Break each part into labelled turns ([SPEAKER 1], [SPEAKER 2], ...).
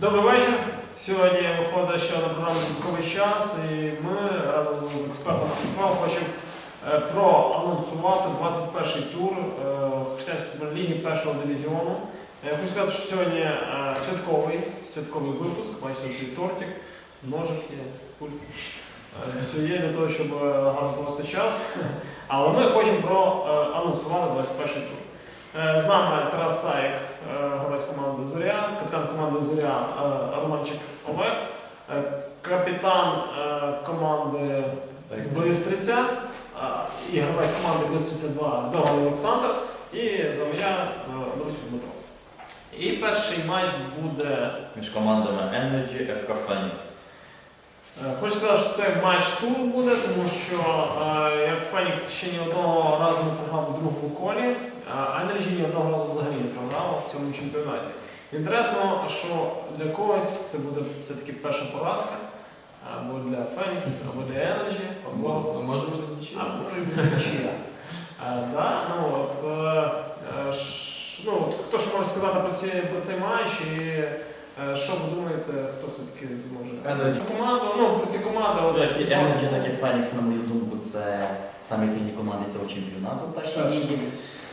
[SPEAKER 1] Добрий вечір. Сьогодні виходить ще одна програма «Додатковий час, і ми разом з експертом ФІФА хочемо е, проанонсувати 21-й тур е, християнської футбольної ліги першого дивізіону. Е, Хочу сказати, що сьогодні святковий, святковий випуск, тут тортик, ножик є, пульт. Все є для того, щоб гарно провести час. Але ми хочемо проанонсувати 21-й тур. Е, З нами Тарас Саєк, е, гравець команди Зоря, капітан команди Зоря е, Романчик Олег, капітан команди Бистриця і гравець команди Бистриця 2 Доган Олександр і з вами я, Дмитро. І перший матч буде.
[SPEAKER 2] Між командами Energy, FK Phoenix.
[SPEAKER 1] Е, Хочу сказати, що це матч тур буде, тому що е, як Фенікс ще ні одного разу не програв у другому колі, а Енерджі ні одного разу взагалі не програв в цьому чемпіонаті. Інтересно, що для когось це буде все-таки перша поразка, або для Фенікс, або для Енерджі, або,
[SPEAKER 3] може бути нічия?
[SPEAKER 1] або може бути нічия. Е, да, ну, е, е, ну, хто що може сказати про, цей матч і е, що ви думаєте, хто все-таки зможе?
[SPEAKER 2] Energy.
[SPEAKER 1] Команду, ну, про ці команди. от,
[SPEAKER 2] Як і Energy, так і Phoenix, на мою думку, це самі сильні команди цього чемпіонату в першій
[SPEAKER 1] зміни.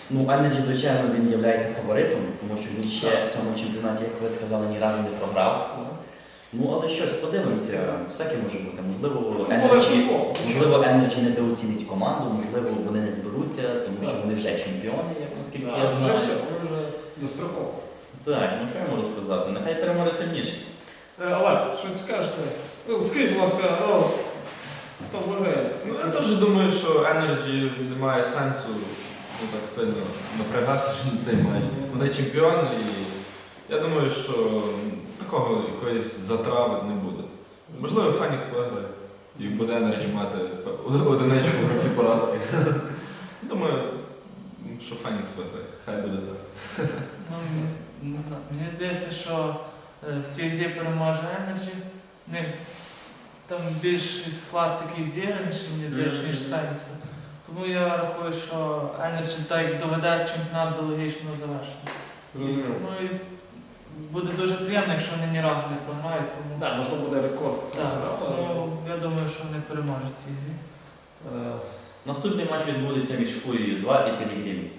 [SPEAKER 2] Ну, Energy, звичайно, він є фаворитом, тому що він ще в цьому чемпіонаті, як ви сказали, ні разу не програв. Ну, але щось, подивимося, всяке може бути. Можливо, Energy, можливо, Energy недооцінить команду, можливо, вони не зберуться, тому що вони вже чемпіони, як наскільки я
[SPEAKER 1] вже
[SPEAKER 2] знаю.
[SPEAKER 1] все, вони вже достроково.
[SPEAKER 2] Так, ну що я можу сказати? Нехай переможе сильніший.
[SPEAKER 1] Е, Олег, щось скажете? Ну, скажіть, будь ласка, ну, хто виграє?
[SPEAKER 3] Ну, я теж думаю, що Energy немає сенсу ну, так сильно напрягати на цей матч. Вони чемпіони і я думаю, що такого якоїсь затрави не буде. Можливо, Фенікс виграє і буде Energy мати одиничку в графі поразки. Думаю, що Фенікс виграє. Хай буде так.
[SPEAKER 4] Не- знаю. Мені здається, що е, в цій грі переможе Energy. В них там більший склад такий зіграніший, мені здається, ніж. Фенікса. Тому я рахую, що Energy так доведе чемпіонат до логічного завершення. Ну і буде дуже приємно, якщо вони ні разу не програють. Тому,
[SPEAKER 1] Так, можливо, буде рекорд.
[SPEAKER 4] так, тому я думаю, що вони переможуть в цій грі.
[SPEAKER 2] Наступний матч відбудеться між Фурією 2 і Пілігрім.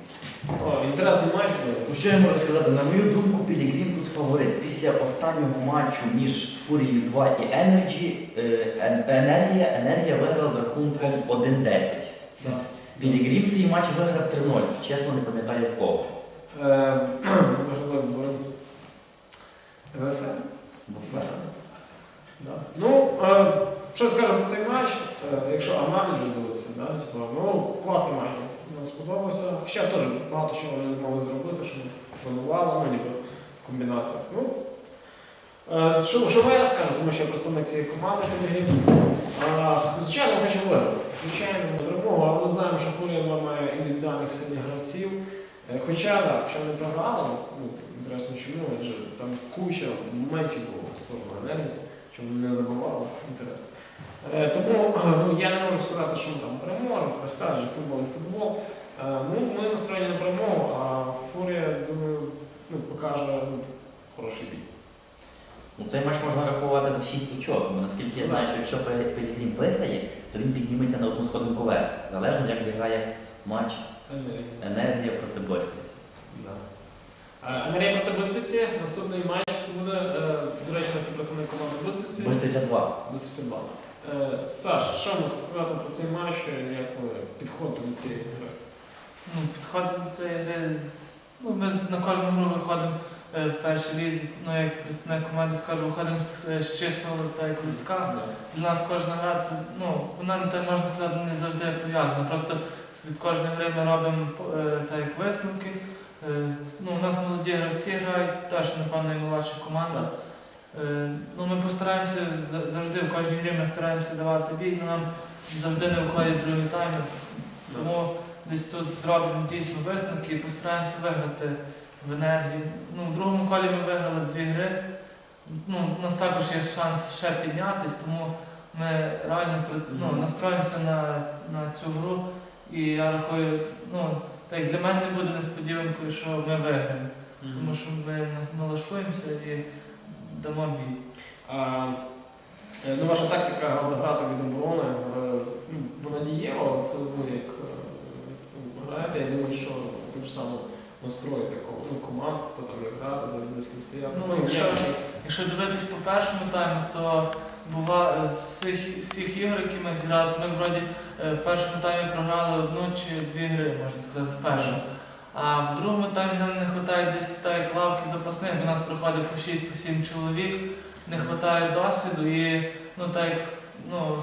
[SPEAKER 1] о, Інтересний матч.
[SPEAKER 2] Ну, Що я можу сказати? На мою думку, Пілігрім тут фаворит. Після останнього матчу між Фурією 2 і Energy, е, Енергія, Енергія виграла з рахунком 1-10.
[SPEAKER 1] Так.
[SPEAKER 2] Пілігрім свій матч виграв 3-0. Чесно, не пам'ятаю в кого.
[SPEAKER 1] Е, Можливо, в ВФ. Да. Ну, е, що я скажу про цей матч, Е, якщо аналіз вже да, типу, ну, класний матч. Мені сподобався. Ще теж багато чого вони змогли зробити, що планували, ну, ніби в комбінаціях. Ну, е, що, що я скажу, тому що я представник цієї команди Пілігрім. Звичайно, ми хочемо виграти. Звичайно, перемогу, але ми знаємо, що Фурія має індивідуальних сильних гравців. Е, Хоча, так, якщо не програли, ну, інтересно чому, адже там куча моментів було сторону енергії, чому не забували, інтересно. Е, Тому ну, я не можу сказати, що ми там переможемо, хтось каже, футбол і футбол. Е, Ну, ми настроєні на перемогу, а Фурія, думаю, ну, покаже ну, хороший бій.
[SPEAKER 2] Ну, цей матч можна рахувати за 6 очок, бо наскільки я знаю, що якщо Пе- Пілігрім виграє, то він підніметься на одну сходинку вверх, залежно як зіграє матч
[SPEAKER 1] Енергія.
[SPEAKER 2] Проти Бостриці.
[SPEAKER 1] Е, Енергія проти Бистриці, наступний матч буде, е, до речі, у нас представник команди Бистриці.
[SPEAKER 2] Бостриця 2.
[SPEAKER 1] Бистриця 2. Е, Саш, що можна сказати про цей матч, е, як ви підходите до цієї гри?
[SPEAKER 4] Ну, підходимо до цієї гри. Ну, ми на кожну гру виходимо е, в першій лізі. Ну, як представник команди скажу, виходимо з, з чистого як листка. Для нас кожна гра це, ну, вона можна сказати не завжди пов'язана. Просто від кожної гри ми робимо так як висновки. Ну, у нас молоді гравці грають, теж, напевно, наймолодша команда. Е, ну, ми постараємося завжди в кожній грі ми стараємося давати бій, але нам завжди не виходять другі тайми. Тому десь тут зробимо дійсно висновки і постараємося виграти в енергії. Ну, в другому колі ми виграли дві гри. Ну, у нас також є шанс ще піднятись, тому ми реально ну, настроїмося на, на цю гру. І я рахую, ну, так для мене не буде несподіванкою, що ми виграємо. Тому що ми налаштуємося і дамо бій.
[SPEAKER 1] А, е, ну, ваша тактика грати від оборони, е, ну, вона дієва, от ви як е, граєте, я думаю, що так само настроїте ко- ну, команд, хто там як грати, де з ким стояти.
[SPEAKER 4] Ну, якщо- Якщо дивитись по першому тайму, то бува з цих всіх ігор, які ми зіграли, то ми вроді в першому таймі програли одну чи дві гри, можна сказати, в першому. А в другому таймі нам не вистачає десь так лавки запасних, бо нас приходить по 6-7 чоловік, не вистачає досвіду і ну так ну,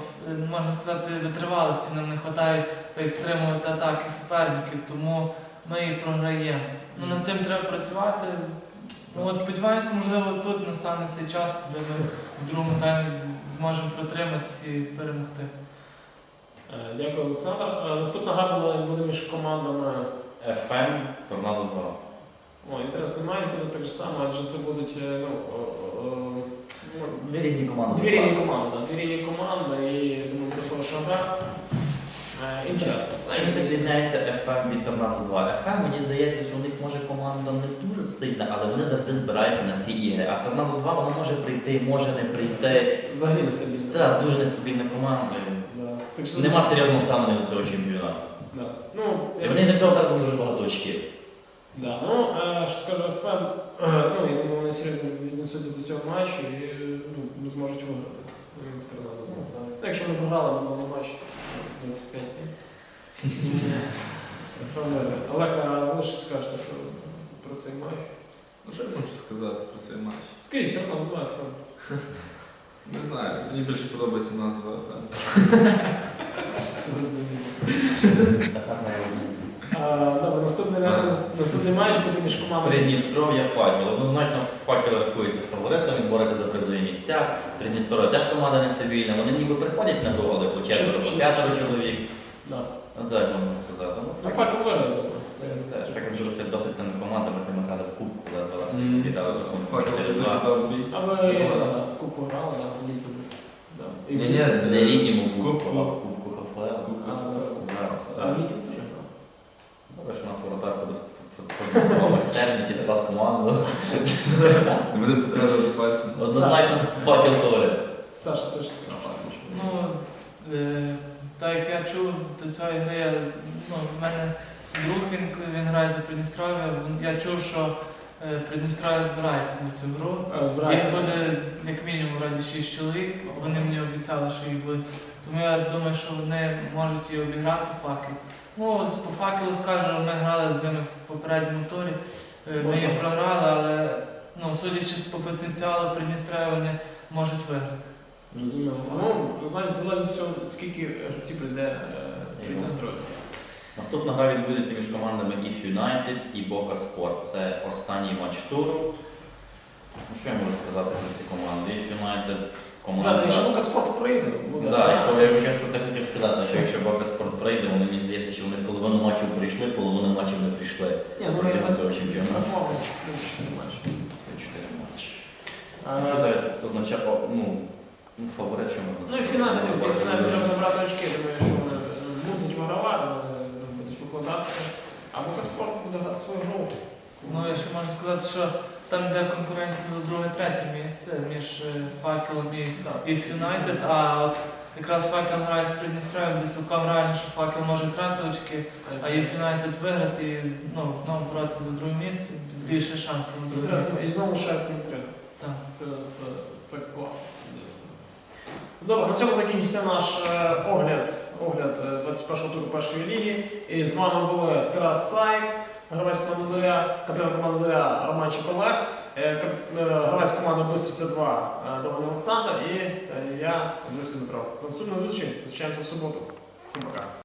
[SPEAKER 4] можна сказати, витривалості нам не вистачає так, стримувати атаки суперників, тому ми і програємо. Ну, над цим треба працювати. Ну, от сподіваюся, можливо, тут настане цей час, коли ми в другому таймі зможемо протриматися і перемогти.
[SPEAKER 1] Е, Дякую, Олександр. Е, Наступна гра буде між командами.
[SPEAKER 2] FM, Торнадо 2.
[SPEAKER 1] О, інтересний матч буде так же само, адже це будуть е, ну, ну,
[SPEAKER 2] Дві рівні команди.
[SPEAKER 1] Дві рівні команди, дві рівні команди і думаю, буде хороша гра. І часто.
[SPEAKER 2] Чим так різняється FM від Торнадо 2? FM, мені здається, що у них може команда не дуже сильна, але вони завжди збираються на всі ігри. А Торнадо 2 вона може прийти, може не прийти.
[SPEAKER 1] Взагалі нестабільно.
[SPEAKER 2] Так, дуже нестабільна команда.
[SPEAKER 1] Да. Так що-
[SPEAKER 2] Нема серйозного ставлення до цього чемпіонату.
[SPEAKER 1] Да.
[SPEAKER 2] І
[SPEAKER 1] я
[SPEAKER 2] вони за цього втратили дуже багато очків.
[SPEAKER 1] Да. Ну, е, що скажу ФМ, ну, я думаю, вони серйозно віднесуться до цього матчу і ну, зможуть виграти. Ну, в торнадо. Ну, так. Якщо ми програли на новому матчі 25. ФМ виграє. Олег, а ви що скажете що про цей матч?
[SPEAKER 3] Ну що я можу сказати про цей матч?
[SPEAKER 1] Скажіть, торнадо 2 ФМ.
[SPEAKER 3] Не знаю, мені більше подобається назва.
[SPEAKER 1] Це зрозуміло. Добре, наступний, наступний матч буде між командами.
[SPEAKER 2] Придністров'я факел. Однозначно факел рахується фаворитом, він бореться за призові місця. Придністров'я теж команда нестабільна. Вони ніби приходять на доводи по четверо, по
[SPEAKER 1] Чи-
[SPEAKER 2] п'ятеро чоловік. Ну так можна сказати. Ну,
[SPEAKER 1] Ну,
[SPEAKER 2] факел
[SPEAKER 1] виграє,
[SPEAKER 2] теж факел дуже сильно- досить сильна команда, ми з ними грали в кубку, коли рахунку
[SPEAKER 3] Факел
[SPEAKER 2] 4-2.
[SPEAKER 3] дав.
[SPEAKER 1] А ви в кубку грали, в. І
[SPEAKER 3] Ні, ні,
[SPEAKER 2] Це не літньому в кубку,
[SPEAKER 3] кубку.
[SPEAKER 2] а в кубку ХФЛ. Зараз, так.
[SPEAKER 1] в літньому теж грав.
[SPEAKER 2] Добре, що у нас воротар продемонстрував майстерність і спас команду.
[SPEAKER 3] Не будемо показувати пальцем.
[SPEAKER 2] Однозначно факел фаворит.
[SPEAKER 1] Саша теж сказав.
[SPEAKER 4] Ну, е, так як я чув до цієї гри, я- ну, в мене друг він, він грає за Придністров'я, він- я чув, що е, Придністров'я збирається на цю гру.
[SPEAKER 1] А, Збирається.
[SPEAKER 4] Їх буде як мінімум раді 6 чоловік, вони мені обіцяли, що їх буде. Тому я думаю, що вони можуть і обіграти факел. Ну, по факелу скажу, ми грали з ними в попередньому турі. Е, Ми їх програли, але ну, судячи з по потенціалу Придністров'я, вони можуть виграти.
[SPEAKER 1] Зрозуміло. Ну, значить, залежить все, скільки гравців прийде е.
[SPEAKER 2] Наступна гра відбудеться між командами If United і Boca Sport. Це останній матч туру. Ну, що я можу сказати про ці команди? If United команда.
[SPEAKER 1] Якщо Лука спорт прийде, буде.
[SPEAKER 2] Да, якщо я якраз про це хотів сказати, що якщо Бока Спорт прийде, вони мені здається, що вони половину матчів прийшли, половину матчів не прийшли.
[SPEAKER 1] Ні, ну
[SPEAKER 2] проти
[SPEAKER 1] я
[SPEAKER 2] цього чемпіонату.
[SPEAKER 1] 3-4 матчі.
[SPEAKER 2] Чотири матчі.
[SPEAKER 1] А,
[SPEAKER 2] Що це означає, ну, ну, фаворит, що можна
[SPEAKER 1] Ну і фінальний друзі, фінальний треба набрати очки, думаю, що вони е, мусять будуть викладатися. А Лука спорт буде грати свою гру.
[SPEAKER 4] Ну, я ще можу сказати, що там йде конкуренція за друге-третє місце між е, факелом і
[SPEAKER 1] Так.
[SPEAKER 4] і а от якраз факел грає з Придністров'ям, де цілком реально, що факел може втратити очки, а є United виграти і ну, знову боротися за друге місце, більше шансів на друге
[SPEAKER 1] Інтересно, І знову шається не треба.
[SPEAKER 4] Так.
[SPEAKER 1] Це, це, це класно. Добре, на цьому закінчиться наш е, огляд, огляд е, 21-го туру першої ліги. І з вами були Тарас Сайк, гравець команди Зоря, капітан команди Зоря Роман Чепелех, е, е, гравець команди Бистриця 2 е, Доман Олександр і е, я, Андрій Дмитро. Наступної зустрічі. Зустрічаємося в суботу. Всім пока.